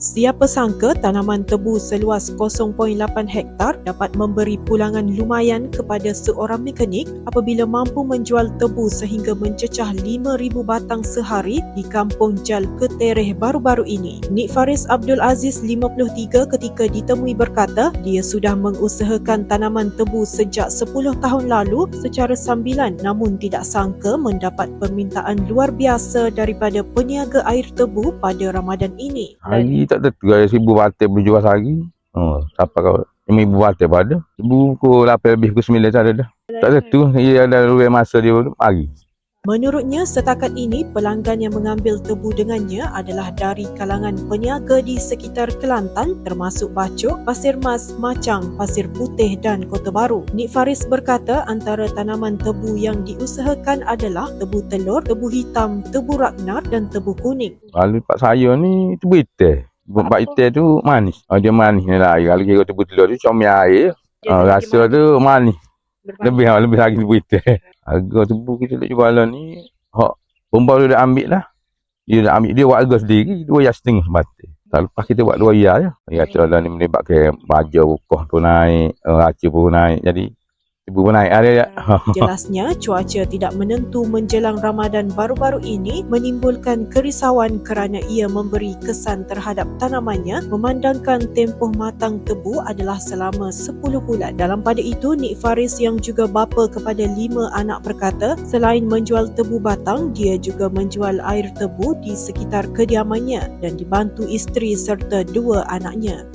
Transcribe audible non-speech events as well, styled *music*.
Siapa sangka tanaman tebu seluas 0.8 hektar dapat memberi pulangan lumayan kepada seorang mekanik apabila mampu menjual tebu sehingga mencecah 5,000 batang sehari di Kampung Jal Ketereh baru-baru ini. Nik Faris Abdul Aziz 53 ketika ditemui berkata dia sudah mengusahakan tanaman tebu sejak 10 tahun lalu secara sambilan namun tidak sangka mendapat permintaan luar biasa daripada peniaga air tebu pada Ramadan ini. Hari tak tentu ada seribu batik boleh jual sehari. Oh, siapa kau? Lima ribu batik pun ada. Pukul lapan lebih pukul sembilan tak ada dah. Tak tentu. Ia ada luar masa dia pagi. Menurutnya, setakat ini pelanggan yang mengambil tebu dengannya adalah dari kalangan peniaga di sekitar Kelantan termasuk Bacok, Pasir Mas, Macang, Pasir Putih dan Kota Baru. Nik Faris berkata antara tanaman tebu yang diusahakan adalah tebu telur, tebu hitam, tebu ragnar dan tebu kuning. Kalau tempat saya ni tu hitam. Tempat hitam tu manis. Oh, dia manis ni lah. Kalau kira tebu telur tu comel air. Oh, rasa tu manis. Lebih lebih lagi tebu hitam. *laughs* Harga tebu kita nak jual lah ni. Hak Pembau dia dah ambil lah. Dia dah ambil. Dia buat harga sendiri. Dua yang setengah batik. Tak lepas kita buat dua ya je. Ya tu lah ni melibatkan baja bukoh pun naik. Uh, raca pun naik. Jadi tebu pun naik. Ya. Jelasnya, cuaca tidak menentu menjelang Ramadan baru-baru ini menimbulkan kerisauan kerana ia memberi kesan terhadap tanamannya memandangkan tempoh matang tebu adalah selama 10 bulan. Dalam pada itu, Nik Faris yang juga bapa kepada lima anak berkata, selain menjual tebu batang, dia juga menjual air tebu di sekitar kediamannya dan dibantu isteri serta dua anaknya.